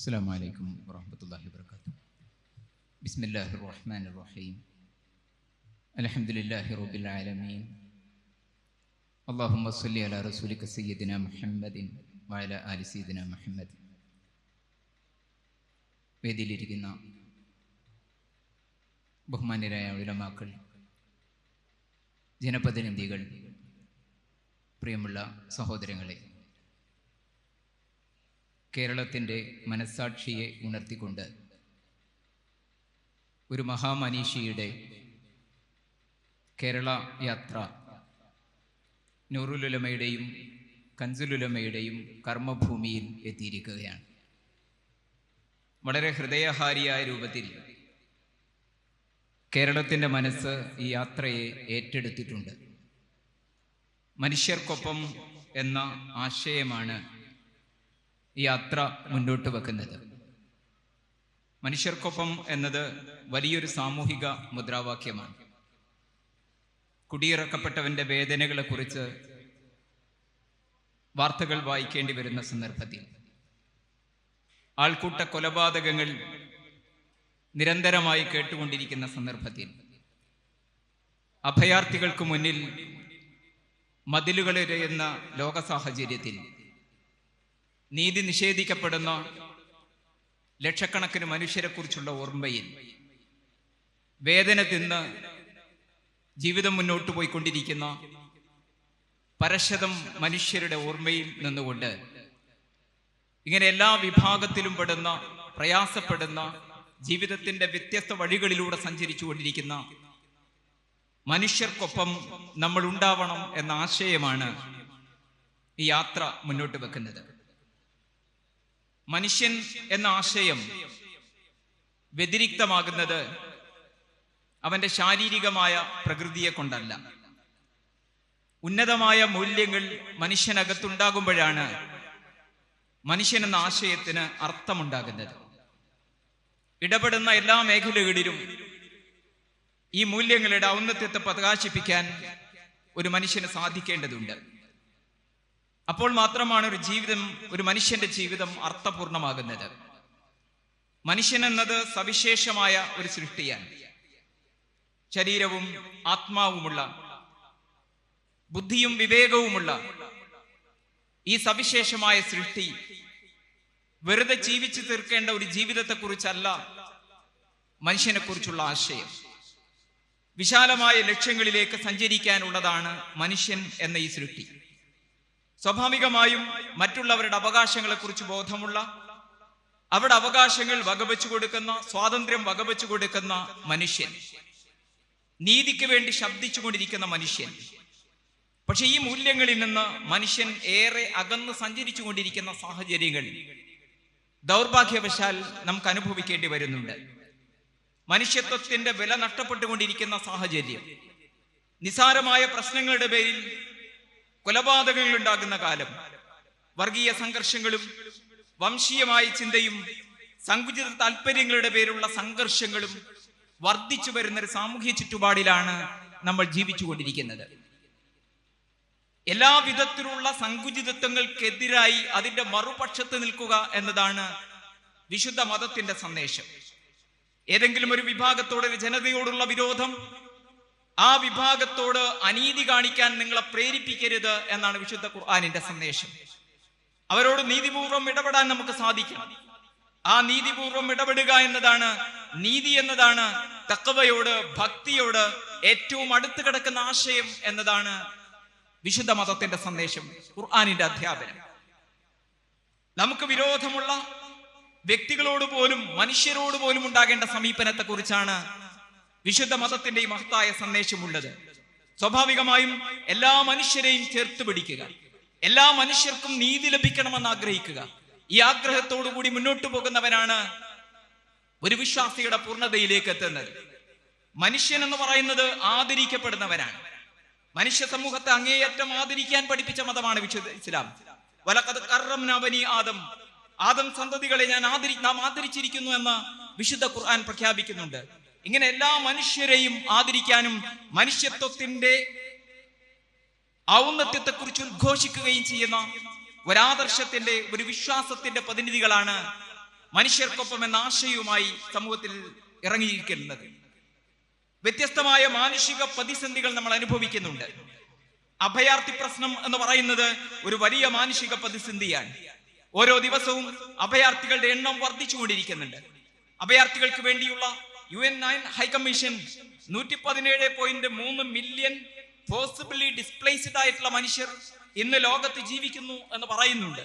السلام عليكم ورحمة الله وبركاته بسم الله الرحمن الرحيم الحمد لله رب العالمين اللهم صل على رسولك سيدنا محمد وعلى آل سيدنا محمد വേദിയിലിരിക്കുന്ന ബഹുമാന്യരായ ഉലമാക്കൾ ജനപ്രതിനിധികൾ പ്രിയമുള്ള സഹോദരങ്ങളെ കേരളത്തിന്റെ മനസ്സാക്ഷിയെ ഉണർത്തിക്കൊണ്ട് ഒരു മഹാമനീഷിയുടെ കേരള യാത്ര നൂറുലുലമയുടെയും കൻസുലുലമയുടെയും കർമ്മഭൂമിയിൽ എത്തിയിരിക്കുകയാണ്. വളരെ ഹൃദയഹാരിയായ രൂപത്തിൽ കേരളത്തിന്റെ മനസ്സ് ഈ യാത്രയെ ഏറ്റെടുത്തിട്ടുണ്ട്. മനുഷ്യർക്കൊപ്പം എന്ന ആശയമാണ് യാത്ര മുന്നോട്ട് വെക്കുന്നത്. മനുഷ്യർക്കൊപ്പം എന്നത് വലിയൊരു സാമൂഹിക മുദ്രാവാക്യമാണ്. കുടിയിറക്കപ്പെട്ടവന്റെ വേദനകളെക്കുറിച്ച് വാർത്തകൾ വായിക്കേണ്ടി വരുന്ന സന്ദർഭത്തിൽ. ആൾക്കൂട്ട കൊലപാതകങ്ങൾ നിരന്തരമായി കേട്ടുകൊണ്ടിരിക്കുന്ന സന്ദർഭത്തിൽ. അഭയാർത്ഥികൾക്ക് മുന്നിൽ മതിലുകളെറിയുന്ന ലോക സാഹചര്യത്തിൽ നീതി നിഷേധിക്കപ്പെടുന്ന ലക്ഷക്കണക്കിന് മനുഷ്യരെക്കുറിച്ചുള്ള ഓർമ്മയിൽ വേദന തിന്ന് ജീവിതം മുന്നോട്ട് പോയിക്കൊണ്ടിരിക്കുന്ന പരശതം മനുഷ്യരുടെ ഓർമ്മയിൽ നിന്നുകൊണ്ട് ഇങ്ങനെ എല്ലാ വിഭാഗത്തിലും പെടുന്ന പ്രയാസപ്പെടുന്ന ജീവിതത്തിന്റെ വ്യത്യസ്ത വഴികളിലൂടെ സഞ്ചരിച്ചു കൊണ്ടിരിക്കുന്ന മനുഷ്യർക്കൊപ്പം നമ്മൾ ഉണ്ടാവണം എന്ന ആശയമാണ് ഈ യാത്ര മുന്നോട്ട് വെക്കുന്നത്. മനുഷ്യൻ എന്ന ആശയം വ്യതിരിക്തമാകുന്നത് അവന്റെ ശാരീരികമായ പ്രകൃതിയെ കൊണ്ടല്ല. ഉന്നതമായ മൂല്യങ്ങൾ മനുഷ്യനകത്തുണ്ടാകുമ്പോഴാണ് മനുഷ്യൻ എന്ന ആശയത്തിന് അർത്ഥമുണ്ടാകുന്നത്. ഇടപെടുന്ന എല്ലാ മേഖലകളിലും ഈ മൂല്യങ്ങളുടെ ഔന്നത്യത്തെ പ്രകാശിപ്പിക്കാൻ ഒരു മനുഷ്യന് സാധിക്കേണ്ടതുണ്ട്. അപ്പോൾ മാത്രമാണ് ഒരു ജീവിതം ഒരു മനുഷ്യന്റെ ജീവിതം അർത്ഥപൂർണമാകുന്നത്. മനുഷ്യൻ എന്നത് സവിശേഷമായ ഒരു സൃഷ്ടിയാണ്. ശരീരവും ആത്മാവുമുള്ള ബുദ്ധിയും വിവേകവുമുള്ള ഈ സവിശേഷമായ സൃഷ്ടി വെറുതെ ജീവിച്ചു തീർക്കേണ്ട ഒരു ജീവിതത്തെക്കുറിച്ചല്ല മനുഷ്യനെ കുറിച്ചുള്ള ആശയം. വിശാലമായ ലക്ഷ്യങ്ങളിലേക്ക് സഞ്ചരിക്കാനുള്ളതാണ് മനുഷ്യൻ എന്ന ഈ സൃഷ്ടി. സ്വാഭാവികമായും മറ്റുള്ളവരുടെ അവകാശങ്ങളെക്കുറിച്ച് ബോധമുള്ള അവരുടെ അവകാശങ്ങൾ വകവെച്ചു കൊടുക്കുന്ന സ്വാതന്ത്ര്യം വകവെച്ചു കൊടുക്കുന്ന മനുഷ്യൻ. നീതിക്ക് വേണ്ടി ശബ്ദിച്ചുകൊണ്ടിരിക്കുന്ന മനുഷ്യൻ. പക്ഷെ ഈ മൂല്യങ്ങളിൽ നിന്ന് മനുഷ്യൻ ഏറെ അകന്ന് സഞ്ചരിച്ചു കൊണ്ടിരിക്കുന്ന സാഹചര്യങ്ങൾ ദൗർഭാഗ്യവശാൽ നമുക്ക് അനുഭവിക്കേണ്ടി വരുന്നുണ്ട്. മനുഷ്യത്വത്തിന്റെ വില നഷ്ടപ്പെട്ടുകൊണ്ടിരിക്കുന്ന സാഹചര്യം നിസാരമായ പ്രശ്നങ്ങളുടെ പേരിൽ കൊലപാതകങ്ങൾ ഉണ്ടാകുന്ന കാലം. വർഗീയ സംഘർഷങ്ങളും വംശീയമായ ചിന്തയും സങ്കുചിത താല്പര്യങ്ങളുടെ പേരുള്ള സംഘർഷങ്ങളും വർദ്ധിച്ചു വരുന്ന ഒരു സാമൂഹ്യ ചുറ്റുപാടിലാണ് നമ്മൾ ജീവിച്ചുകൊണ്ടിരിക്കുന്നത്. എല്ലാ വിധത്തിലുള്ള സങ്കുചിതത്വങ്ങൾക്കെതിരായി അതിന്റെ മറുപക്ഷത്ത് നിൽക്കുക എന്നതാണ് വിശുദ്ധ മതത്തിന്റെ സന്ദേശം. ഏതെങ്കിലും ഒരു വിഭാഗത്തോടൊരു ജനതയോടുള്ള വിരോധം ആ വിഭാഗത്തോട് അനീതി കാണിക്കാൻ നിങ്ങളെ പ്രേരിപ്പിക്കരുത് എന്നാണ് വിശുദ്ധ ഖുർആാനിന്റെ സന്ദേശം. അവരോട് നീതിപൂർവം ഇടപെടാൻ നമുക്ക് സാധിക്കണം ആ നീതിപൂർവം ഇടപെടുക എന്നതാണ് നീതി എന്നതാണ് തക്കവയോട് ഭക്തിയോട് ഏറ്റവും അടുത്ത് കിടക്കുന്ന ആശയം എന്നതാണ് വിശുദ്ധ മതത്തിന്റെ സന്ദേശം ഖുർആാനിന്റെ അധ്യാപനം. നമുക്ക് വിരോധമുള്ള വ്യക്തികളോട് പോലും മനുഷ്യരോട് പോലും ഉണ്ടാകേണ്ട സമീപനത്തെ കുറിച്ചാണ് വിശുദ്ധ മതത്തിന്റെ ഈ മഹത്തായ സന്ദേശമുള്ളത്. സ്വാഭാവികമായും എല്ലാ മനുഷ്യരെയും ചേർത്ത് പിടിക്കുക. എല്ലാ മനുഷ്യർക്കും നീതി ലഭിക്കണമെന്ന് ആഗ്രഹിക്കുക. ഈ ആഗ്രഹത്തോടു കൂടി മുന്നോട്ട് പോകുന്നവനാണ് ഒരു വിശ്വാസിയുടെ പൂർണതയിലേക്ക് എത്തുന്നത്. മനുഷ്യൻ എന്ന് പറയുന്നത് ആദരിക്കപ്പെടുന്നവനാണ് മനുഷ്യ സമൂഹത്തെ അങ്ങേയറ്റം ആദരിക്കാൻ പഠിപ്പിച്ച മതമാണ് വിശുദ്ധ ഇസ്ലാം. വലക്കത് കറംനവനി ആദം. ആദം സന്തതികളെ ഞാൻ ആദരി നാം ആദരിച്ചിരിക്കുന്നു എന്ന് വിശുദ്ധ ഖുർആൻ പ്രഖ്യാപിക്കുന്നുണ്ട്. ഇങ്ങനെ എല്ലാ മനുഷ്യരെയും ആദരിക്കാനും മനുഷ്യത്വത്തിന്റെ ഔന്നത്യത്തെക്കുറിച്ച് ഉദ്ഘോഷിക്കുകയും ചെയ്യുന്ന ഒരാദർശത്തിന്റെ ഒരു വിശ്വാസത്തിന്റെ പ്രതിനിധികളാണ് മനുഷ്യർക്കൊപ്പം എന്ന ആശയവുമായി സമൂഹത്തിൽ ഇറങ്ങിയിരിക്കുന്നത്. വ്യത്യസ്തമായ മാനുഷിക പ്രതിസന്ധികൾ നമ്മൾ അനുഭവിക്കുന്നുണ്ട്. അഭയാർത്ഥി പ്രശ്നം എന്ന് പറയുന്നത് ഒരു വലിയ മാനുഷിക പ്രതിസന്ധിയാണ്. ഓരോ ദിവസവും അഭയാർത്ഥികളുടെ എണ്ണം വർദ്ധിച്ചുകൊണ്ടിരിക്കുന്നുണ്ട്. അഭയാർത്ഥികൾക്ക് വേണ്ടിയുള്ള യു എൻ നയൻ ഹൈക്കമ്മീഷൻ നൂറ്റി പതിനേഴ് പോയിന്റ് മൂന്ന് മില്യൺ പോസിബിളി ഡിസ്പ്ലേസ്ഡ് ആയിട്ടുള്ള മനുഷ്യർ ഇന്ന് ലോകത്ത് ജീവിക്കുന്നു എന്ന് പറയുന്നുണ്ട്.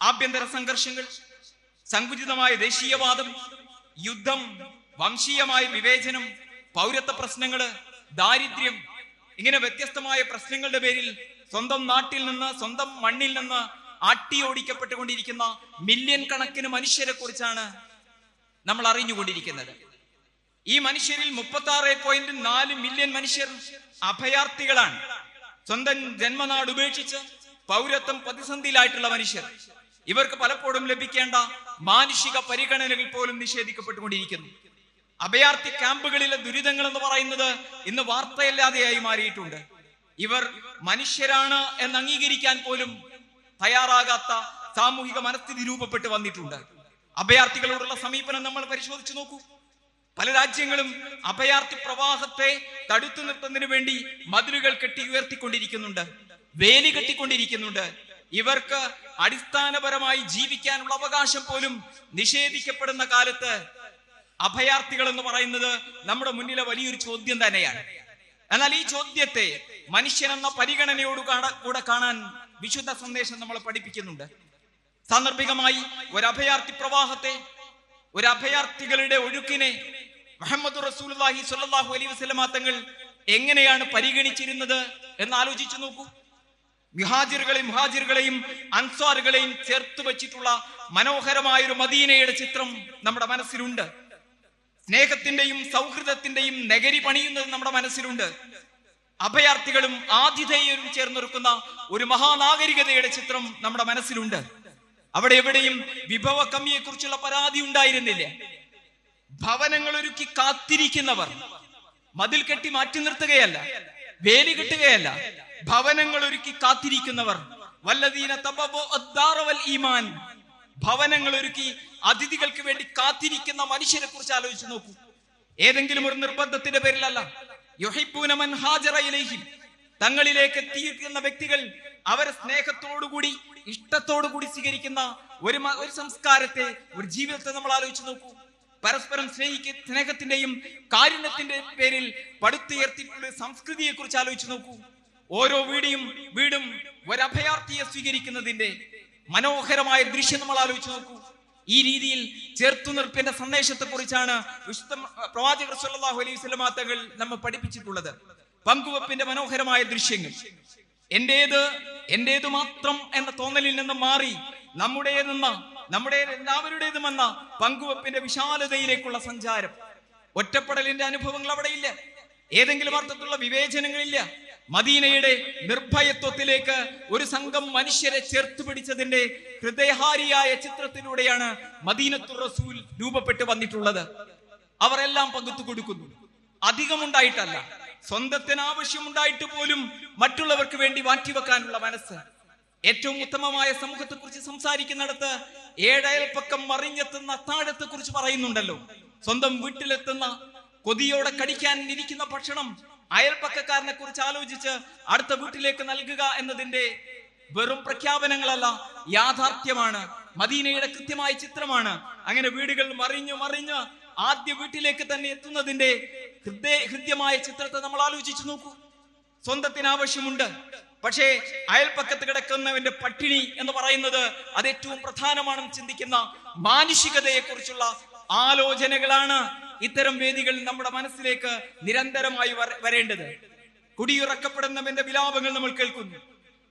ആഭ്യന്തര സംഘർഷങ്ങൾ സങ്കുചിതമായ ദേശീയവാദം യുദ്ധം വംശീയമായ വിവേചനം പൗരത്വ പ്രശ്നങ്ങൾ ദാരിദ്ര്യം ഇങ്ങനെ വ്യത്യസ്തമായ പ്രശ്നങ്ങളുടെ പേരിൽ സ്വന്തം നാട്ടിൽ നിന്ന് സ്വന്തം മണ്ണിൽ നിന്ന് ആട്ടിയോടിക്കപ്പെട്ടുകൊണ്ടിരിക്കുന്ന മില്യൺ കണക്കിന് മനുഷ്യരെ കുറിച്ചാണ് നമ്മൾ അറിഞ്ഞുകൊണ്ടിരിക്കുന്നത്. ഈ മനുഷ്യരിൽ മുപ്പത്തി ആറ് പോയിന്റ് നാല് മില്യൺ മനുഷ്യർ അഭയാർത്ഥികളാണ്. സ്വന്തം ജന്മനാട് ഉപേക്ഷിച്ച് പൗരത്വം പ്രതിസന്ധിയിലായിട്ടുള്ള മനുഷ്യർ. ഇവർക്ക് പലപ്പോഴും ലഭിക്കേണ്ട മാനുഷിക പരിഗണനകൾ പോലും നിഷേധിക്കപ്പെട്ടുകൊണ്ടിരിക്കുന്നു. അഭയാർത്ഥി ക്യാമ്പുകളിലെ ദുരിതങ്ങൾ എന്ന് പറയുന്നത് ഇന്ന് വാർത്തയല്ലാതെയായി മാറിയിട്ടുണ്ട്. ഇവർ മനുഷ്യരാണ് എന്ന് അംഗീകരിക്കാൻ പോലും തയ്യാറാകാത്ത സാമൂഹിക മനസ്ഥിതി രൂപപ്പെട്ട് വന്നിട്ടുണ്ട്. അഭയാർത്ഥികളോടുള്ള സമീപനം നമ്മൾ പരിശോധിച്ചു നോക്കൂ. പല രാജ്യങ്ങളും അഭയാർത്ഥി പ്രവാഹത്തെ തടുത്തു നിർത്തുന്നതിന് വേണ്ടി മതിലുകൾ കെട്ടി ഉയർത്തിക്കൊണ്ടിരിക്കുന്നുണ്ട് വേലി കെട്ടിക്കൊണ്ടിരിക്കുന്നുണ്ട്. ഇവർക്ക് അടിസ്ഥാനപരമായി ജീവിക്കാനുള്ള അവകാശം പോലും നിഷേധിക്കപ്പെടുന്ന കാലത്ത് അഭയാർത്ഥികൾ എന്ന് പറയുന്നത് നമ്മുടെ മുന്നിലെ വലിയൊരു ചോദ്യം തന്നെയാണ്. എന്നാൽ ഈ ചോദ്യത്തെ മനുഷ്യൻ എന്ന പരിഗണനയോട് കൂടെ കാണാൻ വിശുദ്ധ സന്ദേശം നമ്മളെ പഠിപ്പിക്കുന്നുണ്ട്. സാന്ദർഭികമായി ഒരു അഭയാർത്ഥി പ്രവാഹത്തെ ഒരു അഭയാർത്ഥികളുടെ ഒഴുക്കിനെ മുഹമ്മദ് റസൂലുള്ളാഹി സ്വല്ലല്ലാഹു അലൈഹി വസല്ലമ തങ്ങൾ എങ്ങനെയാണ് പരിഗണിച്ചിരുന്നത് എന്ന് ആലോചിച്ചു നോക്കൂ. മിഹാജിറുകളെയും മുഹാജിറുകളെയും അൻസ്വാറുകളെയും ചേർത്ത് വെച്ചിട്ടുള്ള മനോഹരമായ ഒരു മദീനയുടെ ചിത്രം നമ്മുടെ മനസ്സിലുണ്ട്. സ്നേഹത്തിന്റെയും സൗഹൃദത്തിന്റെയും നഗരി പണിയുന്നത് നമ്മുടെ മനസ്സിലുണ്ട്. അഭയാർത്ഥികളും ആതിഥേയരും ചേർന്നൊരുക്കുന്ന ഒരു മഹാനാഗരികതയുടെ ചിത്രം നമ്മുടെ മനസ്സിലുണ്ട്. അവിടെ എവിടെയും വിഭവ കമ്മിയെ കുറിച്ചുള്ള പരാതി ഉണ്ടായിരുന്നില്ല. ഭവനങ്ങൾ ഒരുക്കി കാത്തിരിക്കുന്നവർ. മതിൽ കെട്ടി മാറ്റി നിർത്തുകയല്ല വേലി കെട്ടുകയല്ല ഭവനങ്ങൾ ഒരുക്കി കാത്തിരിക്കുന്നവർ അദ്ദാറ ഈമാൻ. ഭവനങ്ങൾ ഒരുക്കി അതിഥികൾക്ക് വേണ്ടി കാത്തിരിക്കുന്ന മനുഷ്യരെ കുറിച്ച് ആലോചിച്ച് നോക്കൂ. ഏതെങ്കിലും ഒരു നിർബന്ധത്തിന്റെ പേരിലല്ല. യുഹിബ്ബൂന മൻ ഹാജറ ഇലൈഹിം. തങ്ങളിലേക്ക് എത്തിയിരിക്കുന്ന വ്യക്തികൾ അവരെ സ്നേഹത്തോടുകൂടി ഇഷ്ടത്തോടുകൂടി സ്വീകരിക്കുന്ന ഒരു ഒരു സംസ്കാരത്തെ ഒരു ജീവിതത്തെ നമ്മൾ ആലോചിച്ച് നോക്കൂ. പരസ്പരം സ്നേഹിക്ക സ്നേഹത്തിന്റെയും കാരുണ്യത്തിന്റെ പേരിൽ പടുത്തുയർത്തിയിട്ടുള്ള സംസ്കൃതിയെ കുറിച്ച് ആലോചിച്ച് നോക്കൂ. ഓരോ വീടിയും വീടും ഒരഭയാർത്ഥിയെ സ്വീകരിക്കുന്നതിന്റെ മനോഹരമായ ദൃശ്യം നമ്മൾ ആലോചിച്ച് നോക്കൂ. ഈ രീതിയിൽ ചേർത്തു നിർപ്പിന്റെ സന്ദേശത്തെ കുറിച്ചാണ് വിശുദ്ധ പ്രവാചകർ സല്ലാഹു അലൈഹി വസല്ലമ തങ്ങൾ നമ്മെ പഠിപ്പിച്ചിട്ടുള്ളത്. പങ്കുവപ്പിന്റെ മനോഹരമായ ദൃശ്യങ്ങൾ. എന്റേത് എന്റേത് മാത്രം എന്ന തോന്നലിൽ നിന്ന് മാറി നമ്മുടേതെന്ന നമ്മുടെ എല്ലാവരുടേതുമെന്ന പങ്കുവെപ്പിന്റെ വിശാലതയിലേക്കുള്ള സഞ്ചാരം. ഒറ്റപ്പെടലിന്റെ അനുഭവങ്ങൾ അവിടെ ഇല്ല ഏതെങ്കിലും അർത്ഥത്തിലുള്ള വിവേചനങ്ങളില്ല. മദീനയുടെ നിർഭയത്വത്തിലേക്ക് ഒരു സംഘം മനുഷ്യരെ ചേർത്ത് പിടിച്ചതിന്റെ ഹൃദയഹാരിയായ ചിത്രത്തിലൂടെയാണ് മദീനത്തു റസൂൽ രൂപപ്പെട്ട് വന്നിട്ടുള്ളത്. അവരെല്ലാം പകുത്തു കൊടുക്കുന്നു. അധികമുണ്ടായിട്ടല്ല. സ്വന്തത്തിന് ആവശ്യമുണ്ടായിട്ട് പോലും മറ്റുള്ളവർക്ക് വേണ്ടി മാറ്റിവെക്കാനുള്ള മനസ്സ് ഏറ്റവും ഉത്തമമായ സമൂഹത്തെ കുറിച്ച് സംസാരിക്കുന്നിടത്ത് ഏഴയൽപ്പക്കം മറിഞ്ഞെത്തുന്ന അത്താഴത്തെ കുറിച്ച് പറയുന്നുണ്ടല്ലോ. സ്വന്തം വീട്ടിലെത്തുന്ന കൊതിയോടെ കടിക്കാൻ ഇരിക്കുന്ന ഭക്ഷണം അയൽപ്പക്കക്കാരനെ കുറിച്ച് ആലോചിച്ച് അടുത്ത വീട്ടിലേക്ക് നൽകുക എന്നതിന്റെ വെറും പ്രഖ്യാപനങ്ങളല്ല യാഥാർത്ഥ്യമാണ്. മദീനയുടെ കൃത്യമായ ചിത്രമാണ്. അങ്ങനെ വീടുകൾ മറിഞ്ഞു മറിഞ്ഞ് ആദ്യ വീട്ടിലേക്ക് തന്നെ എത്തുന്നതിന്റെ ഹൃദയ ഹൃദ്യമായ ചിത്രത്തെ നമ്മൾ ആലോചിച്ചു നോക്കൂ. സ്വന്തത്തിന് ആവശ്യമുണ്ട്. പക്ഷേ അയൽപ്പക്കത്ത് കിടക്കുന്നവന്റെ പട്ടിണി എന്ന് പറയുന്നത് അത് ഏറ്റവും പ്രധാനമാണെന്ന് ചിന്തിക്കുന്ന മാനുഷികതയെ കുറിച്ചുള്ള ആലോചനകളാണ് ഇത്തരം വേദികൾ നമ്മുടെ മനസ്സിലേക്ക് നിരന്തരമായി വര- വരേണ്ടത്. കുടിയിറക്കപ്പെടുന്നവന്റെ വിലാപങ്ങൾ നമ്മൾ കേൾക്കുന്നു.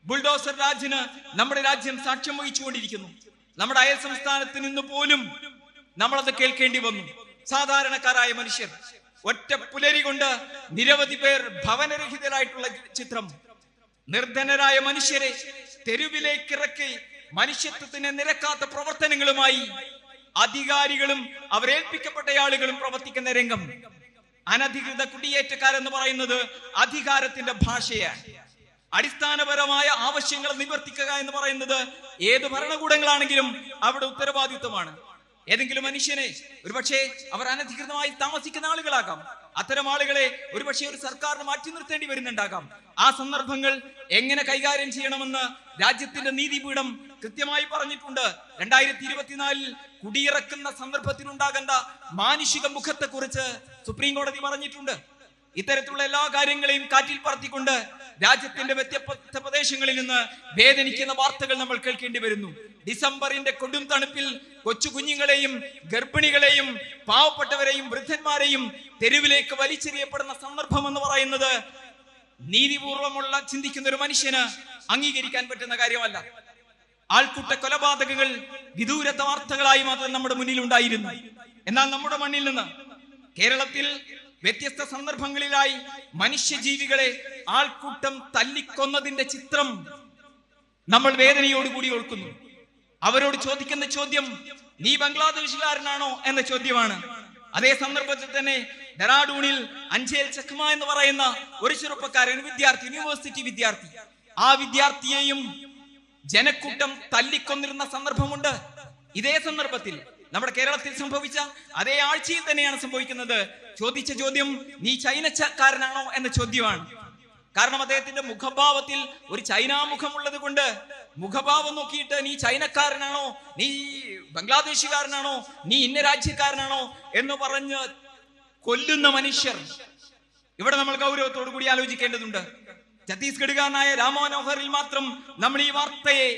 ബുൾഡോസർ രാജിന് നമ്മുടെ രാജ്യം സാക്ഷ്യം വഹിച്ചുകൊണ്ടിരിക്കുന്നു. നമ്മുടെ അയൽ സംസ്ഥാനത്ത് നിന്ന് പോലും നമ്മളത് കേൾക്കേണ്ടി വന്നു. സാധാരണക്കാരായ മനുഷ്യർ ഒറ്റ പുലരി കൊണ്ട് നിരവധി പേർ ഭവനരഹിതരായിട്ടുള്ള ചിത്രം നിർധനരായ മനുഷ്യരെ തെരുവിലേക്ക് ഇറക്കി മനുഷ്യത്വത്തിനെ നിരക്കാത്ത പ്രവർത്തനങ്ങളുമായി അധികാരികളും അവരേൽപ്പിക്കപ്പെട്ട ആളുകളും പ്രവർത്തിക്കുന്ന രംഗം. അനധികൃത കുടിയേറ്റക്കാരെന്ന് പറയുന്നത് അധികാരത്തിന്റെ ഭാഷയാണ്. അടിസ്ഥാനപരമായ ആവശ്യങ്ങൾ നിവർത്തിക്കുക എന്ന് പറയുന്നത് ഏത് ഭരണകൂടങ്ങളാണെങ്കിലും അവിടെ ഉത്തരവാദിത്വമാണ്. ഏതെങ്കിലും മനുഷ്യനെ ഒരുപക്ഷെ അവർ അനധികൃതമായി താമസിക്കുന്ന ആളുകളാകാം. അത്തരം ആളുകളെ ഒരുപക്ഷെ ഒരു സർക്കാരിന് മാറ്റി നിർത്തേണ്ടി വരുന്നുണ്ടാകാം. ആ സന്ദർഭങ്ങൾ എങ്ങനെ കൈകാര്യം ചെയ്യണമെന്ന് രാജ്യത്തിന്റെ നീതിപീഠം കൃത്യമായി പറഞ്ഞിട്ടുണ്ട്. രണ്ടായിരത്തി ഇരുപത്തിനാലിൽ കുടിയിറക്കുന്ന സന്ദർഭത്തിൽ ഉണ്ടാകേണ്ട മാനുഷിക മുഖത്തെ കുറിച്ച് സുപ്രീം കോടതി പറഞ്ഞിട്ടുണ്ട്. ഇത്തരത്തിലുള്ള എല്ലാ കാര്യങ്ങളെയും കാറ്റിൽ പറത്തിക്കൊണ്ട് രാജ്യത്തിന്റെ വ്യത്യസ്ത പ്രദേശങ്ങളിൽ നിന്ന് വേദനിക്കുന്ന വാർത്തകൾ നമ്മൾ കേൾക്കേണ്ടി വരുന്നു. ഡിസംബറിന്റെ കൊടും തണുപ്പിൽ കൊച്ചു കുഞ്ഞുങ്ങളെയും ഗർഭിണികളെയും പാവപ്പെട്ടവരെയും വൃദ്ധന്മാരെയും തെരുവിലേക്ക് വലിച്ചെറിയപ്പെടുന്ന സന്ദർഭം എന്ന് പറയുന്നത് നീതിപൂർവമുള്ള ചിന്തിക്കുന്ന ഒരു മനുഷ്യന് അംഗീകരിക്കാൻ പറ്റുന്ന കാര്യമല്ല. ആൾക്കൂട്ട കൊലപാതകങ്ങൾ വിദൂരത വാർത്തകളായി മാത്രം നമ്മുടെ മുന്നിൽ ഉണ്ടായിരുന്നു എന്നാൽ നമ്മുടെ മണ്ണിൽ നിന്ന് കേരളത്തിൽ വ്യത്യസ്ത സന്ദർഭങ്ങളിലായി മനുഷ്യജീവികളെ ആൾക്കൂട്ടം തല്ലിക്കൊന്നതിന്റെ ചിത്രം നമ്മൾ വേദനയോടുകൂടി ഓർക്കുന്നു. അവരോട് ചോദിക്കുന്ന ചോദ്യം നീ ബംഗ്ലാദേശുകാരനാണോ? എന്ന ചോദ്യമാണ്. അതേ സന്ദർഭത്തിൽ തന്നെ ഡെറാഡൂണിൽ അഞ്ചേൽ ചക്മ എന്ന് പറയുന്ന ഒരു ചെറുപ്പക്കാരൻ വിദ്യാർത്ഥി യൂണിവേഴ്സിറ്റി വിദ്യാർത്ഥി ആ വിദ്യാർത്ഥിയെയും ജനക്കൂട്ടം തല്ലിക്കൊന്നിരുന്ന സന്ദർഭമുണ്ട്. ഇതേ സന്ദർഭത്തിൽ നമ്മുടെ കേരളത്തിൽ സംഭവിച്ച അതേ ആഴ്ചയിൽ തന്നെയാണ് സംഭവിക്കുന്നത്. ചോദിച്ച ചോദ്യം നീ ചൈനക്കാരനാണോ? എന്ന ചോദ്യമാണ്. കാരണം അദ്ദേഹത്തിന്റെ മുഖഭാവത്തിൽ ഒരു ചൈനാ മുഖമുള്ളത് കൊണ്ട് മുഖഭാവം നോക്കിയിട്ട് നീ ചൈനക്കാരനാണോ? നീ ബംഗ്ലാദേശുകാരനാണോ? നീ ഇന്ന രാജ്യക്കാരനാണോ? എന്ന് പറഞ്ഞ് കൊല്ലുന്ന മനുഷ്യർ. ഇവിടെ നമ്മൾ ഗൗരവത്തോടു കൂടി ആലോചിക്കേണ്ടതുണ്ട്. ഛത്തീസ്ഗഡുകാരനായ രാമമനോഹറിൽ മാത്രം നമ്മൾ ഈ വാർത്തയെ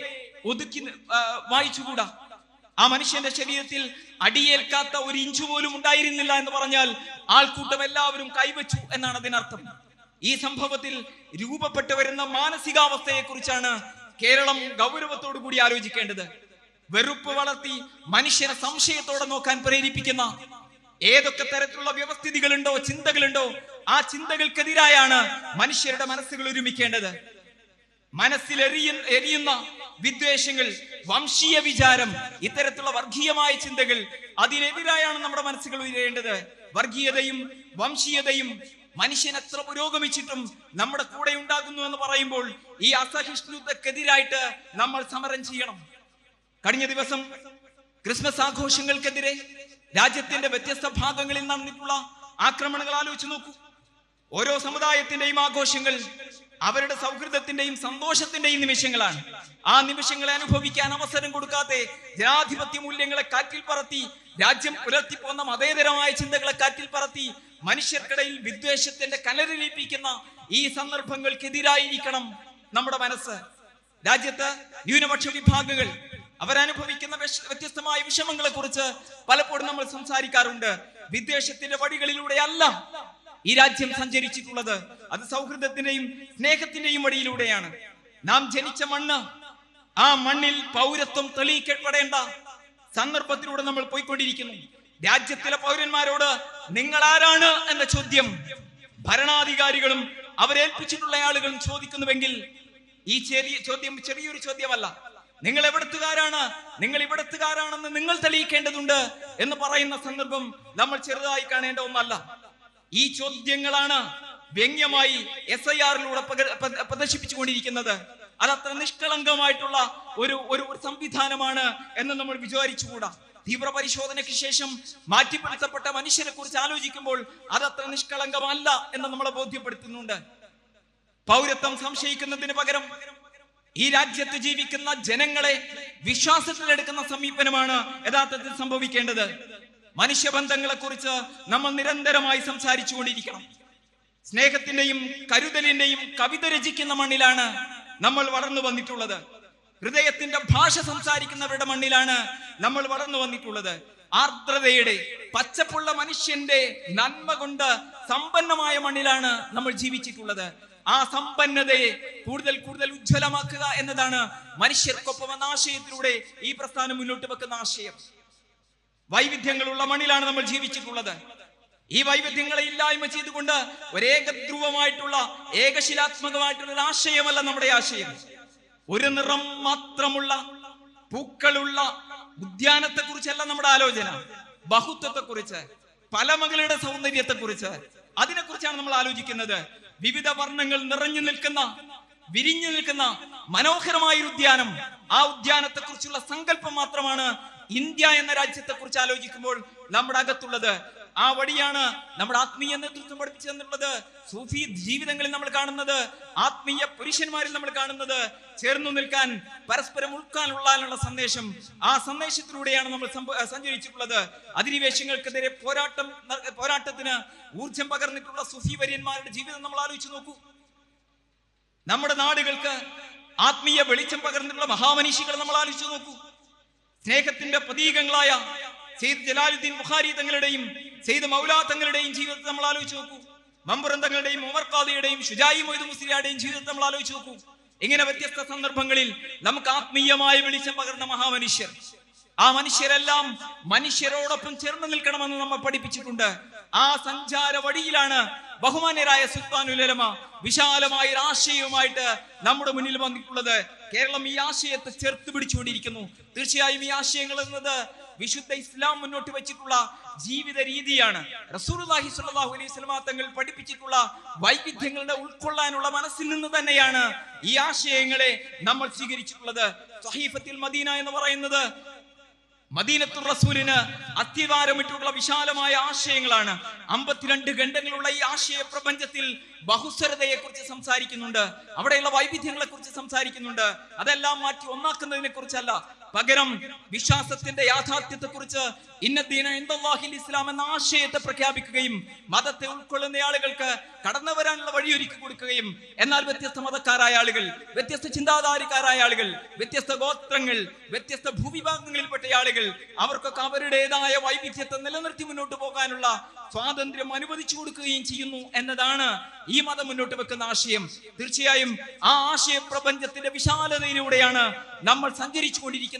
ഒതുക്കി വായിച്ചുകൂടാ? ആ മനുഷ്യന്റെ ശരീരത്തിൽ അടിയേൽക്കാത്ത ഒരു ഇഞ്ചു പോലും ഉണ്ടായിരുന്നില്ല എന്ന് പറഞ്ഞാൽ ആൾക്കൂട്ടം എല്ലാവരും കൈവച്ചു എന്നാണ് അതിനർത്ഥം. ഈ സംഭവത്തിൽ രൂപപ്പെട്ടു വരുന്ന മാനസികാവസ്ഥയെ കുറിച്ചാണ് കേരളം ഗൗരവത്തോടു കൂടി ആലോചിക്കേണ്ടത്. വെറുപ്പ് വളർത്തി മനുഷ്യനെ സംശയത്തോടെ നോക്കാൻ പ്രേരിപ്പിക്കുന്ന ഏതൊക്കെ തരത്തിലുള്ള വ്യവസ്ഥിതികളുണ്ടോ ചിന്തകളുണ്ടോ ആ ചിന്തകൾക്കെതിരായാണ് മനുഷ്യരുടെ മനസ്സുകൾ ഒരുമിക്കേണ്ടത്. മനസ്സിൽ എറിയ എരിയുന്ന വിദ്വേഷങ്ങൾ വംശീയ വിചാരം ഇത്തരത്തിലുള്ള വർഗീയമായ ചിന്തകൾ അതിനെതിരായാണ് നമ്മുടെ മനസ്സുകൾ ഉയരേണ്ടത്. വർഗീയതയും വംശീയതയും മനുഷ്യൻ എത്ര പുരോഗമിച്ചിട്ടും നമ്മുടെ കൂടെ ഉണ്ടാകുന്നു എന്ന് പറയുമ്പോൾ ഈ അസഹിഷ്ണുതക്കെതിരായിട്ട് നമ്മൾ സമരം ചെയ്യണം. കഴിഞ്ഞ ദിവസം ക്രിസ്മസ് ആഘോഷങ്ങൾക്കെതിരെ രാജ്യത്തിന്റെ വ്യത്യസ്ത ഭാഗങ്ങളിൽ നടന്നിട്ടുള്ള ആക്രമണങ്ങൾ ആലോചിച്ച് നോക്കൂ. ഓരോ സമുദായത്തിന്റെയും ആഘോഷങ്ങൾ അവരുടെ സൗഹൃദത്തിന്റെയും സന്തോഷത്തിന്റെയും നിമിഷങ്ങളാണ്. ആ നിമിഷങ്ങളെ അനുഭവിക്കാൻ അവസരം കൊടുക്കാതെ ജനാധിപത്യ മൂല്യങ്ങളെ കാറ്റിൽ പറത്തി രാജ്യം പുലർത്തിപ്പോന്ന മതേതരമായ ചിന്തകളെ കാറ്റിൽ പറത്തി മനുഷ്യർക്കിടയിൽ വിദ്വേഷത്തിന്റെ കലരലിപ്പിക്കുന്ന ഈ സന്ദർഭങ്ങൾക്കെതിരായിരിക്കണം നമ്മുടെ മനസ്സ്. രാജ്യത്ത് ന്യൂനപക്ഷ വിഭാഗങ്ങൾ അവരനുഭവിക്കുന്ന വ്യത്യസ്തമായ വിഷമങ്ങളെ കുറിച്ച് പലപ്പോഴും നമ്മൾ സംസാരിക്കാറുണ്ട്. വിദ്വേഷത്തിന്റെ വഴികളിലൂടെയല്ല ഈ രാജ്യം സഞ്ചരിച്ചിട്ടുള്ളത് അത് സൗഹൃദത്തിന്റെയും സ്നേഹത്തിന്റെയും വഴിയിലൂടെയാണ് നാം ജനിച്ച മണ്ണ്. ആ മണ്ണിൽ പൗരത്വം തെളിയിക്കപ്പെടേണ്ട സന്ദർഭത്തിലൂടെ നമ്മൾ പോയിക്കൊണ്ടിരിക്കുന്നു. രാജ്യത്തിലെ പൗരന്മാരോട് നിങ്ങൾ ആരാണ്? എന്ന ചോദ്യം ഭരണാധികാരികളും അവരേൽപ്പിച്ചിട്ടുള്ള ആളുകളും ചോദിക്കുന്നുവെങ്കിൽ ഈ ചെറിയ ചോദ്യം ചെറിയൊരു ചോദ്യമല്ല. നിങ്ങൾ എവിടത്തുകാരാണ്? നിങ്ങൾ ഇവിടത്തുകാരാണെന്ന് നിങ്ങൾ തെളിയിക്കേണ്ടതുണ്ട് എന്ന് പറയുന്ന സന്ദർഭം നമ്മൾ ചെറുതായി കാണേണ്ട ഒന്നല്ല. ഈ ചോദ്യങ്ങളാണ് വ്യംഗ്യമായി എസ് ഐ ആറിലൂടെ പ്രദർശിപ്പിച്ചുകൊണ്ടിരിക്കുന്നത്. അത് നിഷ്കളങ്കമായിട്ടുള്ള ഒരു ഒരു സംവിധാനമാണ് എന്ന് നമ്മൾ വിചാരിച്ചുകൂടാ. തീവ്ര പരിശോധനയ്ക്ക് ശേഷം മാറ്റിപ്പെടുത്തപ്പെട്ട മനുഷ്യരെ കുറിച്ച് ആലോചിക്കുമ്പോൾ അത് അത്ര നിഷ്കളങ്കമല്ല എന്ന് നമ്മളെ ബോധ്യപ്പെടുത്തുന്നുണ്ട്. പൗരത്വം സംശയിക്കുന്നതിന് പകരം ഈ രാജ്യത്ത് ജീവിക്കുന്ന ജനങ്ങളെ വിശ്വാസത്തിലെടുക്കുന്ന സമീപനമാണ് യഥാർത്ഥത്തിൽ സംഭവിക്കേണ്ടത്. മനുഷ്യബന്ധങ്ങളെ കുറിച്ച് നമ്മൾ നിരന്തരമായി സംസാരിച്ചു കൊണ്ടിരിക്കണം സ്നേഹത്തിന്റെയും കരുതലിന്റെയും കവിത രചിക്കുന്ന മണ്ണിലാണ് നമ്മൾ വളർന്നു വന്നിട്ടുള്ളത്. ഹൃദയത്തിന്റെ ഭാഷ സംസാരിക്കുന്നവരുടെ മണ്ണിലാണ് നമ്മൾ വളർന്നു വന്നിട്ടുള്ളത്. ആർദ്രതയുടെ പച്ചപ്പുള്ള മനുഷ്യന്റെ നന്മ കൊണ്ട് സമ്പന്നമായ മണ്ണിലാണ് നമ്മൾ ജീവിച്ചിട്ടുള്ളത്. ആ സമ്പന്നതയെ കൂടുതൽ കൂടുതൽ ഉജ്ജ്വലമാക്കുക എന്നതാണ് മനുഷ്യർക്കൊപ്പം എന്ന ആശയത്തിലൂടെ ഈ പ്രസ്ഥാനം മുന്നോട്ട് വെക്കുന്ന ആശയം. വൈവിധ്യങ്ങളുള്ള മണ്ണിലാണ് നമ്മൾ ജീവിച്ചിട്ടുള്ളത്. ഈ വൈവിധ്യങ്ങളെ ഇല്ലായ്മ ചെയ്തുകൊണ്ട് ഒരേകധ്രുവമായിട്ടുള്ള ഏകശിലാത്മകമായിട്ടുള്ള ആശയമല്ല നമ്മുടെ ആശയം. ഒരു നിറം മാത്രമുള്ള പൂക്കളുള്ള ഉദ്യാനത്തെ കുറിച്ചല്ല നമ്മുടെ ആലോചന. ബഹുത്വത്തെ കുറിച്ച് പലമകളുടെ സൗന്ദര്യത്തെ കുറിച്ച് അതിനെ കുറിച്ചാണ് നമ്മൾ ആലോചിക്കുന്നത്. വിവിധ വർണങ്ങൾ നിറഞ്ഞു നിൽക്കുന്ന വിരിഞ്ഞു നിൽക്കുന്ന മനോഹരമായ ഉദ്യാനം. ആ ഉദ്യാനത്തെ കുറിച്ചുള്ള സങ്കല്പം മാത്രമാണ് ഇന്ത്യ എന്ന രാജ്യത്തെ കുറിച്ച് ആലോചിക്കുമ്പോൾ നമ്മുടെ അകത്തുള്ളത് ആ വഴിയാണ് നമ്മുടെ ആത്മീയ നേതൃത്വം പഠിപ്പിച്ചു തന്നിട്ടുള്ളത് സൂഫി ജീവിതങ്ങളിൽ നമ്മൾ കാണുന്നത് ആത്മീയ പുരുഷന്മാരിൽ നമ്മൾ കാണുന്നത്. ചേർന്നു നിൽക്കാൻ പരസ്പരം ഉൾക്കാനുള്ള സന്ദേശം ആ സന്ദേശത്തിലൂടെയാണ് നമ്മൾ സഞ്ചരിച്ചിട്ടുള്ളത്. അധിനിവേശങ്ങൾക്കെതിരെ പോരാട്ടം പോരാട്ടത്തിന് ഊർജം പകർന്നിട്ടുള്ള സുഫി വര്യന്മാരുടെ ജീവിതം നമ്മൾ ആലോചിച്ച് നോക്കൂ. നമ്മുടെ നാടുകൾക്ക് ആത്മീയ വെളിച്ചം പകർന്നിട്ടുള്ള മഹാമനീഷികളെ നമ്മൾ ആലോചിച്ച് നോക്കൂ. സ്നേഹത്തിന്റെ പ്രതീകങ്ങളായ സെയ്ദ് ജലാലുദ്ദീൻ ബുഖാരി തങ്ങളുടെയും സെയ്ദ് മൗലാ തങ്ങളുടെയും ജീവിതത്തെ നമ്മൾ ആലോചിച്ച് നോക്കൂ. മമ്പുറം തങ്ങളുടെയും ഉമർ ഷുജായി മൊയ്ദ് മുസ്ലിയുടെയും ജീവിതത്തെ നമ്മൾ ആലോചിച്ച് നോക്കൂ. ഇങ്ങനെ വ്യത്യസ്ത സന്ദർഭങ്ങളിൽ നമുക്ക് ആത്മീയമായ വെളിച്ചം പകർന്ന മഹാമനുഷ്യർ. ആ മനുഷ്യരെല്ലാം മനുഷ്യരോടൊപ്പം ചേർന്ന് നിൽക്കണമെന്ന് നമ്മൾ പഠിപ്പിച്ചിട്ടുണ്ട്. ആ സഞ്ചാര വഴിയിലാണ് ബഹുമാന്യരായ സുൽത്താനുലമ വിശാലമായ ഒരു ആശയവുമായിട്ട് നമ്മുടെ മുന്നിൽ വന്നിട്ടുള്ളത്. കേരളം ഈ ആശയത്തെ ചേർത്ത് പിടിച്ചുകൊണ്ടിരിക്കുന്നു. തീർച്ചയായും ഈ ആശയങ്ങൾ എന്നത് വിശുദ്ധ ഇസ്ലാം മുന്നോട്ട് വെച്ചിട്ടുള്ള ജീവിത രീതിയാണ്. സ്വല്ലല്ലാഹു അലൈഹി വസല്ലമ തങ്ങൾ പഠിപ്പിച്ചിട്ടുള്ള വൈവിധ്യങ്ങളുടെ ഉൾക്കൊള്ളാനുള്ള മനസ്സിൽ നിന്ന് തന്നെയാണ് ഈ ആശയങ്ങളെ നമ്മൾ സ്വീകരിച്ചിട്ടുള്ളത്. സഹീഫത്തിൽ മദീന എന്ന് പറയുന്നത് മദീനത്തുർ റസൂലിന് അത്യവാരമിട്ടുള്ള വിശാലമായ ആശയങ്ങളാണ്. അമ്പത്തിരണ്ട് ഖണ്ഡങ്ങളുള്ള ഈ ആശയ പ്രപഞ്ചത്തിൽ ബഹുസ്വരതയെ കുറിച്ച് സംസാരിക്കുന്നുണ്ട്. അവിടെയുള്ള വൈവിധ്യങ്ങളെ കുറിച്ച് സംസാരിക്കുന്നുണ്ട്. അതെല്ലാം മാറ്റി ഒന്നാക്കുന്നതിനെ കുറിച്ചല്ല പകരം വിശ്വാസത്തിന്റെ യാഥാർത്ഥ്യത്തെ കുറിച്ച് ഇസ്ലാം എന്ന ആശയത്തെ പ്രഖ്യാപിക്കുകയും മതത്തെ ഉൾക്കൊള്ളുന്ന ആളുകൾക്ക് കടന്നു വരാനുള്ള വഴിയൊരുക്കി കൊടുക്കുകയും എന്നാൽ വ്യത്യസ്ത മതക്കാരായ ആളുകൾ വ്യത്യസ്ത ചിന്താധാരിക്കാരായ ആളുകൾ വ്യത്യസ്ത ഗോത്രങ്ങൾ വ്യത്യസ്ത ഭൂവിഭാഗങ്ങളിൽപ്പെട്ട ആളുകൾ അവർക്കൊക്കെ അവരുടേതായ വൈവിധ്യത്തെ നിലനിർത്തി മുന്നോട്ട് പോകാനുള്ള സ്വാതന്ത്ര്യം അനുവദിച്ചു കൊടുക്കുകയും ചെയ്യുന്നു എന്നതാണ് ഈ മതം മുന്നോട്ട് വെക്കുന്ന ആശയം. തീർച്ചയായും ആ ആശയ പ്രപഞ്ചത്തിന്റെ വിശാലതയിലൂടെയാണ് നമ്മൾ സഞ്ചരിച്ചു കൊണ്ടിരിക്കുന്നത്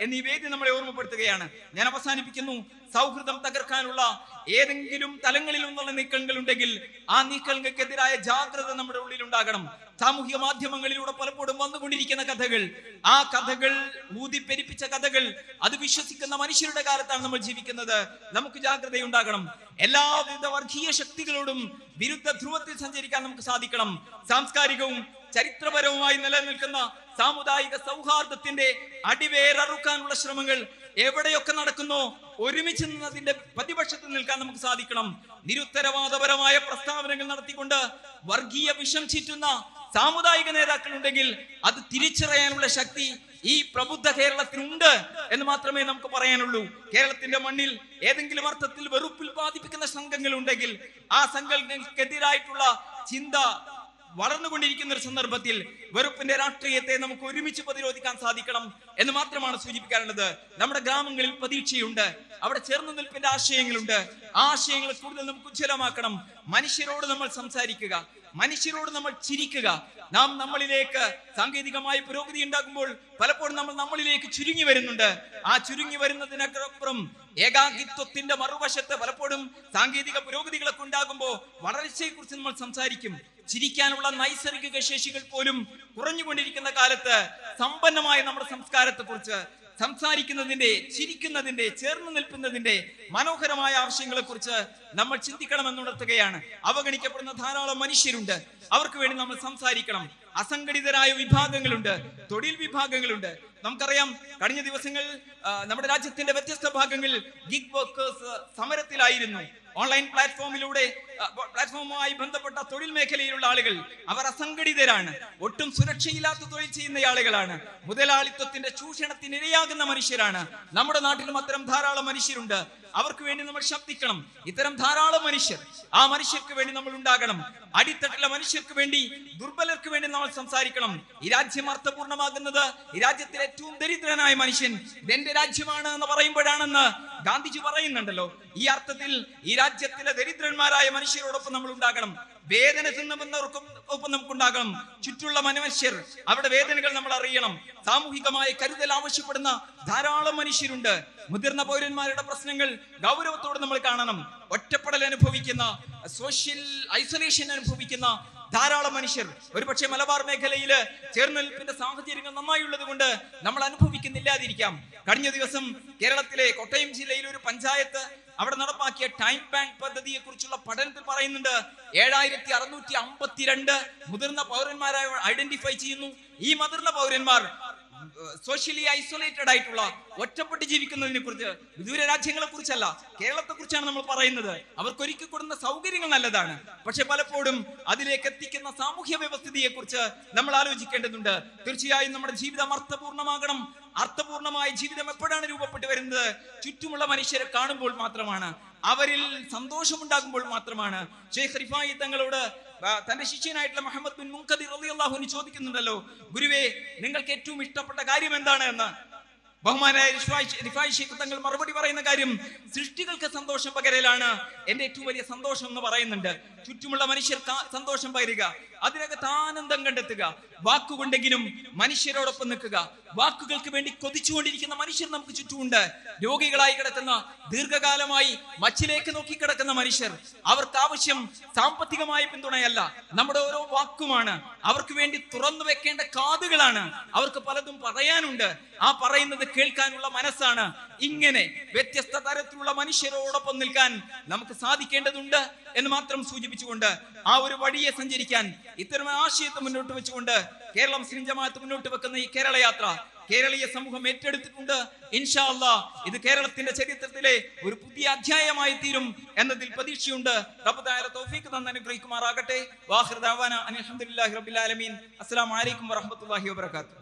എന്ന് ഈ വേദി നമ്മളെ ഓർമ്മപ്പെടുത്തുകയാണ്. ഞാൻ അവസാനിപ്പിക്കുന്നു. സൗഹൃദം തകർക്കാനുള്ള ഏതെങ്കിലും തലങ്ങളിൽ നിന്നുള്ള നീക്കങ്ങൾ ഉണ്ടെങ്കിൽ ആ നീക്കങ്ങൾക്കെതിരായ ജാഗ്രത നമ്മുടെ ഉള്ളിൽ ഉണ്ടാകണം സാമൂഹ്യ മാധ്യമങ്ങളിലൂടെ പലപ്പോഴും വന്നുകൊണ്ടിരിക്കുന്ന കഥകൾ ആ കഥകൾ ഊതിപ്പെരിപ്പിച്ച കഥകൾ അത് വിശ്വസിക്കുന്ന മനുഷ്യരുടെ കാലത്താണ് നമ്മൾ ജീവിക്കുന്നത്. നമുക്ക് ജാഗ്രതയുണ്ടാകണം. എല്ലാവിധ വർഗീയ ശക്തികളോടും വിരുദ്ധ ധ്രുവത്തിൽ സഞ്ചരിക്കാൻ നമുക്ക് സാധിക്കണം. സാംസ്കാരികവും ചരിത്രപരവുമായി നിലനിൽക്കുന്ന സാമുദായിക സൗഹാർദ്ദത്തിന്റെ അടിവേററുക്കാനുള്ള ശ്രമങ്ങൾ എവിടെയൊക്കെ നടക്കുന്നു ഒരുമിച്ച് നിന്നതിന്റെ പ്രതിപക്ഷത്തിൽ നിൽക്കാൻ നമുക്ക് സാധിക്കണം. നിരുത്തരവാദപരമായ പ്രസ്താവനകൾ നടത്തിക്കൊണ്ട് വർഗീയ വിഷം ചീറ്റുന്ന സാമുദായിക നേതാക്കൾ ഉണ്ടെങ്കിൽ അത് തിരിച്ചറിയാനുള്ള ശക്തി ഈ പ്രബുദ്ധ കേരളത്തിനുണ്ട് എന്ന് മാത്രമേ നമുക്ക് പറയാനുള്ളൂ. കേരളത്തിന്റെ മണ്ണിൽ ഏതെങ്കിലും അർത്ഥത്തിൽ വെറുപ്പിൽ ബാധിപ്പിക്കുന്ന സംഘങ്ങൾ ഉണ്ടെങ്കിൽ ആ സംഘങ്ങൾക്കെതിരായിട്ടുള്ള ചിന്ത വളർന്നുകൊണ്ടിരിക്കുന്ന ഒരു സന്ദർഭത്തിൽ വെറുപ്പിന്റെ രാഷ്ട്രീയത്തെ നമുക്ക് ഒരുമിച്ച് പ്രതിരോധിക്കാൻ സാധിക്കണം എന്ന് മാത്രമാണ് സൂചിപ്പിക്കാനുള്ളത്. നമ്മുടെ ഗ്രാമങ്ങളിൽ പ്രതീക്ഷയുണ്ട്. അവിടെ ചേർന്ന് നിൽപ്പിന്റെ ആശയങ്ങളുണ്ട്. ആ ആശയങ്ങൾ കൂടുതൽ നമുക്ക് ഉജ്ജ്വലമാക്കണം. മനുഷ്യരോട് നമ്മൾ സംസാരിക്കുക. മനുഷ്യരോട് നമ്മൾ ചിരിക്കുക. നാം നമ്മളിലേക്ക് സാങ്കേതികമായ പുരോഗതി ഉണ്ടാകുമ്പോൾ പലപ്പോഴും നമ്മൾ നമ്മളിലേക്ക് ചുരുങ്ങി വരുന്നുണ്ട്. ആ ചുരുങ്ങി വരുന്നതിനപ്പുറം ഏകാകിത്വത്തിന്റെ മറുവശത്ത് പലപ്പോഴും സാങ്കേതിക പുരോഗതികളൊക്കെ ഉണ്ടാകുമ്പോൾ വളർച്ചയെ കുറിച്ച് നമ്മൾ സംസാരിക്കും. ചിരിക്കാനുള്ള നൈസർഗിക ശേഷികൾ പോലും കുറഞ്ഞുകൊണ്ടിരിക്കുന്ന കാലത്ത് സമ്പന്നമായ നമ്മുടെ സംസ്കാരത്തെ കുറിച്ച് സംസാരിക്കുന്നതിന്റെ ചിരിക്കുന്നതിന്റെ ചേർന്ന് നിൽക്കുന്നതിന്റെ മനോഹരമായ ആവശ്യങ്ങളെ കുറിച്ച് നമ്മൾ ചിന്തിക്കണമെന്നുണർത്തുകയാണ്. അവഗണിക്കപ്പെടുന്ന ധാരാളം മനുഷ്യരുണ്ട്. അവർക്ക് വേണ്ടി നമ്മൾ സംസാരിക്കണം. അസംഘടിതരായ വിഭാഗങ്ങളുണ്ട്. തൊഴിൽ വിഭാഗങ്ങളുണ്ട്. നമുക്കറിയാം കഴിഞ്ഞ ദിവസങ്ങൾ നമ്മുടെ രാജ്യത്തിന്റെ വ്യത്യസ്ത ഭാഗങ്ങളിൽ ഗിഗ് വർക്കേഴ്സ് സമരത്തിലായിരുന്നു. ഓൺലൈൻ പ്ലാറ്റ്ഫോമിലൂടെ പ്ലാറ്റ്ഫോമുമായി ബന്ധപ്പെട്ട തൊഴിൽ മേഖലയിലുള്ള ആളുകൾ അവർ അസംഘടിതരാണ്. ഒട്ടും സുരക്ഷയില്ലാത്ത തൊഴിൽ ചെയ്യുന്ന ആളുകളാണ്. മുതലാളിത്വത്തിന്റെ ചൂഷണത്തിന് ഇരയാകുന്ന മനുഷ്യരാണ്. നമ്മുടെ നാട്ടിലും അത്തരം ധാരാളം മനുഷ്യരുണ്ട്. അവർക്ക് വേണ്ടി നമ്മൾ ശബ്ദിക്കണം. ഇത്തരം ധാരാളം മനുഷ്യർ. ആ മനുഷ്യർക്ക് വേണ്ടി നമ്മൾ ഉണ്ടാകണം. അടിത്തട്ടിലെ മനുഷ്യർക്ക് വേണ്ടി ദുർബലർക്ക് വേണ്ടി നമ്മൾ സംസാരിക്കണം. ഈ രാജ്യം അർത്ഥപൂർണമാകുന്നത് ഈ രാജ്യത്തിലെ ഏറ്റവും ദരിദ്രനായ മനുഷ്യൻ ഇതെന്റെ രാജ്യമാണ് എന്ന് പറയുമ്പോഴാണെന്ന് ഗാന്ധിജി പറയുന്നുണ്ടല്ലോ. ഈ അർത്ഥത്തിൽ ഈ രാജ്യത്തിലെ ദരിദ്രന്മാരായ മനുഷ്യരോടൊപ്പം നമ്മൾ ഉണ്ടാകണം. വേദന തിന്നുമെന്നവർക്കും ഒപ്പം നമുക്കുണ്ടാകണം. ചുറ്റുള്ള മനുഷ്യർ അവരുടെ വേദനകൾ നമ്മൾ അറിയണം. സാമൂഹികമായ കരുതൽ ആവശ്യപ്പെടുന്ന ധാരാളം മനുഷ്യരുണ്ട്. മുതിർന്ന പൗരന്മാരുടെ പ്രശ്നങ്ങൾ ഗൗരവത്തോടെ നമ്മൾ കാണണം. ഒറ്റപ്പെടൽ അനുഭവിക്കുന്ന സോഷ്യൽ ഐസൊലേഷൻ അനുഭവിക്കുന്ന ധാരാളം മനുഷ്യർ. ഒരുപക്ഷെ മലബാർ മേഖലയിൽ ചേർന്നെൽപ്പിന്റെ സാഹചര്യങ്ങൾ നന്നായുള്ളത് കൊണ്ട് നമ്മൾ അനുഭവിക്കുന്നില്ലാതിരിക്കാം. കഴിഞ്ഞ ദിവസം കേരളത്തിലെ കോട്ടയം ജില്ലയിലെ ഒരു പഞ്ചായത്ത് അവിടെ നടപ്പാക്കിയ ടൈം ബാങ്ക് പദ്ധതിയെ കുറിച്ചുള്ള പഠനത്തിൽ പറയുന്നുണ്ട്. ഏഴായിരത്തി അറുന്നൂറ്റി അമ്പത്തിരണ്ട് മുതിർന്ന പൗരന്മാരായി ഐഡന്റിഫൈ ചെയ്യുന്നു. ഈ മുതിർന്ന പൗരന്മാർ സോഷ്യലി ഐസൊലേറ്റഡ് ആയിട്ടുള്ള ഒറ്റപ്പെട്ട് ജീവിക്കുന്നതിനെ കുറിച്ച് വിദൂര രാജ്യങ്ങളെ കുറിച്ചല്ല കേരളത്തെ കുറിച്ചാണ് നമ്മൾ പറയുന്നത്. അവർക്ക് ഒരുക്കി കൊടുക്കുന്ന സൗകര്യങ്ങൾ നല്ലതാണ്. പക്ഷെ പലപ്പോഴും അതിലേക്ക് എത്തിക്കുന്ന സാമൂഹ്യ വ്യവസ്ഥിതിയെ കുറിച്ച് നമ്മൾ ആലോചിക്കേണ്ടതുണ്ട്. തീർച്ചയായും നമ്മുടെ ജീവിതം അർത്ഥപൂർണമാകണം അർത്ഥപൂർണമായ ജീവിതം എപ്പോഴാണ് രൂപപ്പെട്ടു വരുന്നത്? ചുറ്റുമുള്ള മനുഷ്യരെ കാണുമ്പോൾ മാത്രമാണ്. അവരിൽ സന്തോഷമുണ്ടാകുമ്പോൾ മാത്രമാണ്. ഷെയ്ഖ് റിഫായി തങ്ങളോട് തന്റെ ശിഷ്യനായിട്ടുള്ള മുഹമ്മദ് ബിൻ മുൻകദിർ റളിയല്ലാഹു ചോദിക്കുന്നുണ്ടല്ലോ ഗുരുവേ നിങ്ങൾക്ക് ഏറ്റവും ഇഷ്ടപ്പെട്ട കാര്യം എന്താണ് എന്ന്? ബഹുമാനായ റിഫായ്- തങ്ങൾ മറുപടി പറയുന്ന കാര്യം സൃഷ്ടികൾക്ക് സന്തോഷം പകരലാണ്. എന്റെ ഏറ്റവും വലിയ സന്തോഷം എന്ന് പറയുന്നുണ്ട്. ചുറ്റുമുള്ള മനുഷ്യർ സന്തോഷം പകരുക. അതിനകത്ത് ആനന്ദം കണ്ടെത്തുക. വാക്കുകൊണ്ടെങ്കിലും മനുഷ്യരോടൊപ്പം നിൽക്കുക. വാക്കുകൾക്ക് വേണ്ടി കൊതിച്ചുകൊണ്ടിരിക്കുന്ന മനുഷ്യർ നമുക്ക് ചുറ്റുമുണ്ട്. രോഗികളായി കിടക്കുന്ന ദീർഘകാലമായി മച്ചിലേക്ക് നോക്കി കിടക്കുന്ന മനുഷ്യർ അവർക്ക് ആവശ്യം സാമ്പത്തികമായ പിന്തുണയല്ല. നമ്മുടെ ഓരോ വാക്കുമാണ്. അവർക്ക് വേണ്ടി തുറന്നു വെക്കേണ്ട കാതുകളാണ്. അവർക്ക് പലതും പറയാനുണ്ട്. ആ പറയുന്നത് കേൾക്കാനുള്ള മനസ്സാണ്. ഇങ്ങനെ വ്യത്യസ്ത തരത്തിലുള്ള മനുഷ്യരോടൊപ്പം നിൽക്കാൻ നമുക്ക് സാധിക്കേണ്ടതുണ്ട് എന്ന് മാത്രം സൂചിപ്പിച്ചുകൊണ്ട് ആ ഒരു വഴിയെ സഞ്ചരിക്കാൻ ഇത്തരം ആശയത്തെ മുന്നോട്ട് വെച്ചുകൊണ്ട് കേരളം മുസ്ലിം മുന്നോട്ട് വെക്കുന്ന ഈ കേരള യാത്ര കേരളീയ സമൂഹം ഏറ്റെടുത്തിട്ടുണ്ട്. ഇൻഷാ ഇത് കേരളത്തിന്റെ ചരിത്രത്തിലെ ഒരു പുതിയ അധ്യായമായി തീരും എന്നതിൽ പ്രതീക്ഷയുണ്ട്. റബ്ബുദായ തൗഫീഖ് തന്ന അനുഗ്രഹിക്കുമാറാകട്ടെ. വാഹിർ ദാവാന അൽഹംദുലില്ലാഹി ഹംദുലില്ലാഹി റബ്ബിൽ ആലമീൻ. അസ്സലാമു അലൈക്കും വറഹ്മത്തുള്ളാഹി